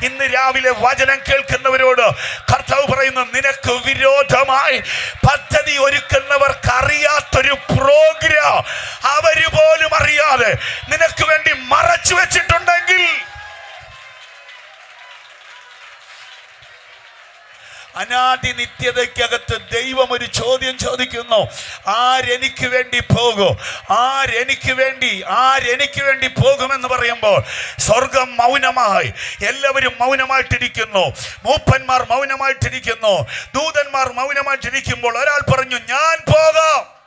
ഇന്ന് രാവിലെ വചനം കേൾക്കുന്നവരോട് കർത്താവ് പറയുന്നു നിനക്ക് വിരോധമായി പദ്ധതി ഒരുക്കുന്നവർക്ക് അറിയാത്തൊരു പ്രോഗ്രാം അവർ പോലും അറിയാതെ നിനക്ക് വേണ്ടി മറച്ചു വെച്ചിട്ടുണ്ടെങ്കിൽ അനാദി നിത്യതയ്ക്കകത്ത് ദൈവം ഒരു ചോദ്യം ചോദിക്കുന്നു. ആരെനിക്ക് വേണ്ടി പോകും? ആരെനിക്ക് വേണ്ടി ആരെനിക്ക് വേണ്ടി പോകുമെന്ന് പറയുമ്പോൾ സ്വർഗം മൗനമായി എല്ലാവരും മൗനമായിട്ടിരിക്കുന്നു. മൂപ്പന്മാർ മൗനമായിട്ടിരിക്കുന്നു. ദൂതന്മാർ മൗനമായിട്ടിരിക്കുമ്പോൾ ഒരാൾ പറഞ്ഞു ഞാൻ പോകാം.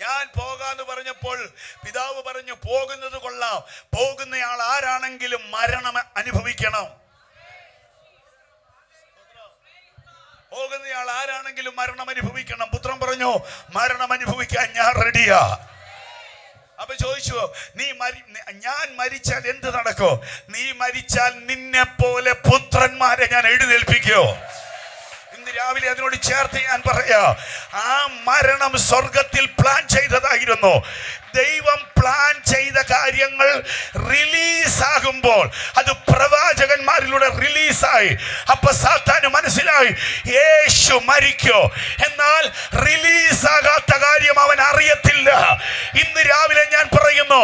ഞാൻ പോകാന്ന് പറഞ്ഞപ്പോൾ പിതാവ് പറഞ്ഞു പോകുന്നത് കൊള്ളാം. പോകുന്നയാൾ ആരാണെങ്കിലും മരണം അനുഭവിക്കണം. പോകുന്നയാൾ ആരാണെങ്കിലും മരണം അനുഭവിക്കണം. പുത്രൻ പറഞ്ഞു മരണം അനുഭവിക്കാൻ ഞാൻ റെഡിയാ അപ്പൊ ചോദിച്ചു നീ മരി ഞാൻ മരിച്ചാൽ എന്ത് നടക്കോ? നീ മരിച്ചാൽ നിന്നെ പോലെ പുത്രന്മാരെ ഞാൻ എഴുന്നേൽപ്പിക്കോ? രാവിലെ അതിനോട് ചേർത്ത് ഞാൻ പറയാ ആ മരണം സ്വർഗത്തിൽ പ്ലാൻ ചെയ്തതായിരുന്നു. ദൈവം പ്ലാൻ ചെയ്ത കാര്യങ്ങൾ റിലീസ് ആകുമ്പോൾ അത് പ്രവാചകന്മാരിലൂടെ റിലീസായി അപ്പൊ സാത്താന് മനസ്സിലായി യേശു മരിക്കോ? എന്നാൽ റിലീസ് റിലീസാകാത്ത കാര്യം അവൻ അറിയത്തില്ല. ഇന്ന് രാവിലെ ഞാൻ പറയുന്നു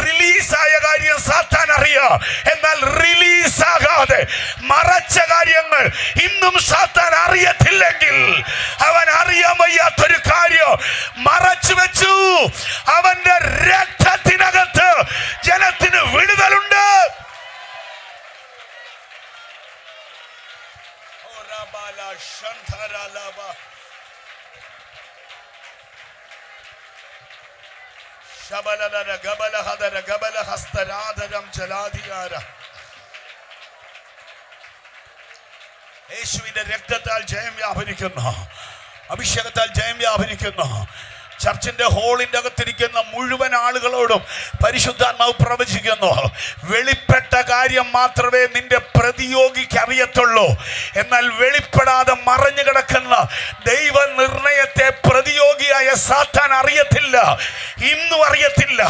റിലീസായ കാര്യം സാത്താൻ അറിയാം എന്നാൽ റിലീസാകാതെ മറച്ച കാര്യങ്ങൾ ഇന്നും സാത്താൻ അറിയത്തില്ലെങ്കിൽ അവൻ അറിയാൻ വയ്യാത്തൊരു കാര്യം മറച്ചു വെച്ചു അവന്റെ രക്തത്തിനകത്ത് ജനത്തിന് വിടുതലുണ്ട്. ഗബലഹസ്തരാധരം യേശുവിന്റെ രക്തത്താൽ ജയം വ്യാപരിക്കുന്നു. അഭിഷേകത്താൽ ജയം വ്യാപരിക്കുന്നു. ചർച്ചിന്റെ ഹോളിന്റെ അകത്തിരിക്കുന്ന മുഴുവൻ ആളുകളോടും പരിശുദ്ധാത്മാവ് പ്രവചിക്കുന്നു. വെളിപ്പെട്ട കാര്യം മാത്രമേ നിന്റെ പ്രതിയോഗിക്ക് അറിയത്തുള്ളൂ. എന്നാൽ വെളിപ്പെടാതെ മറഞ്ഞു കിടക്കുന്ന ദൈവ നിർണയത്തെ പ്രതിയോഗിയായ സാത്താൻ അറിയത്തില്ല. ഇന്നും അറിയത്തില്ല.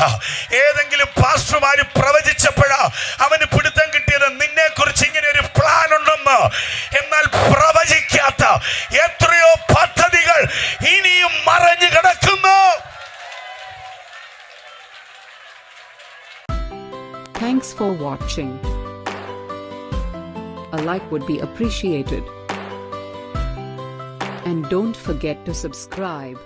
ഏതെങ്കിലും പാസ്റ്റർമാര് പ്രവചിച്ചപ്പോഴാ അവന് പിടുത്തം കിട്ടിയത് നിന്നെ കുറിച്ച് ഇങ്ങനെ ഒരു പ്ലാൻ ഉണ്ടെന്ന്. എന്നാൽ പ്രവചിക്കാത്ത എത്രയോ പദ്ധതികൾ ഇനിയും മറഞ്ഞു കിടക്കുന്നു. Thanks for watching. A like would be appreciated. And don't forget to subscribe.